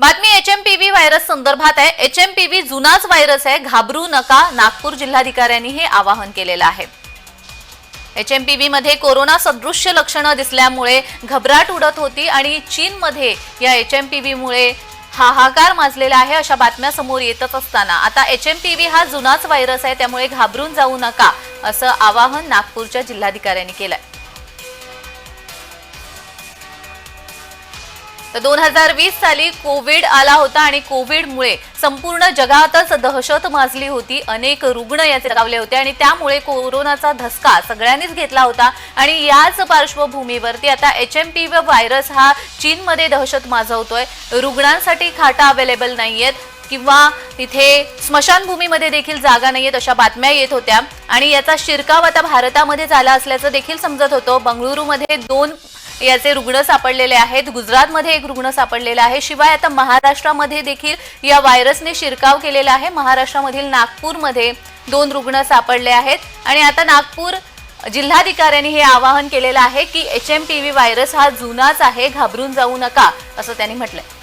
बातमी H M P V virus संदर्भात आहे. एच एम पी व्ही जुनाच व्हायरस आहे. घाबरू नका. नागपूर जिल्हाधिकाऱ्यांनी हे आवाहन केलेलं आहे. एच एम पी व्ही मध्ये कोरोना सदृश्य लक्षणं दिसल्यामुळे घबराट उडत होती आणि चीनमध्ये या एच एम पी व्हीमुळे हाहाकार माजलेला आहे अशा बातम्या समोर येतच असताना. आता एच एम पी व्ही हा जुनाच व्हायरस आहे त्यामुळे घाबरून जाऊ नका असं आवाहन नागपूरच्या जिल्हाधिकाऱ्यांनी आहे तर दोन हजार वीस साली कोविड आला होता आणि कोविडमुळे संपूर्ण जगातच दहशत माजली होती. अनेक रुग्ण याचे दगावले होते आणि त्यामुळे कोरोनाचा धसका सगळ्यांनीच घेतला होता. आणि याच पार्श्वभूमीवरती आता एच एम पी व्हायरस हा चीनमध्ये दहशत माजवतोय. रुग्णांसाठी खाटा अवेलेबल नाहीयेत किंवा तिथे स्मशानभूमीमध्ये देखील जागा नाहीयेत अशा बातम्या येत होत्या. आणि याचा शिरकाव आता भारतामध्ये झाला असल्याचं देखील समजत होतं. बंगळुरूमध्ये दोन याचे रुग्ण सापडलेले आहेत. गुजरातमध्ये एक रुग्ण सापडलेला आहे. शिवाय आता महाराष्ट्रामध्ये देखील या व्हायरसने शिरकाव केलेला आहे. महाराष्ट्रामधील नागपूरमध्ये दोन रुग्ण सापडले आहेत. आणि आता नागपूर जिल्हाधिकाऱ्यांनी हे आवाहन केलेलं आहे की H M P V virus हा जुनाच आहे. घाबरून जाऊ नका असं त्यांनी म्हटलंय.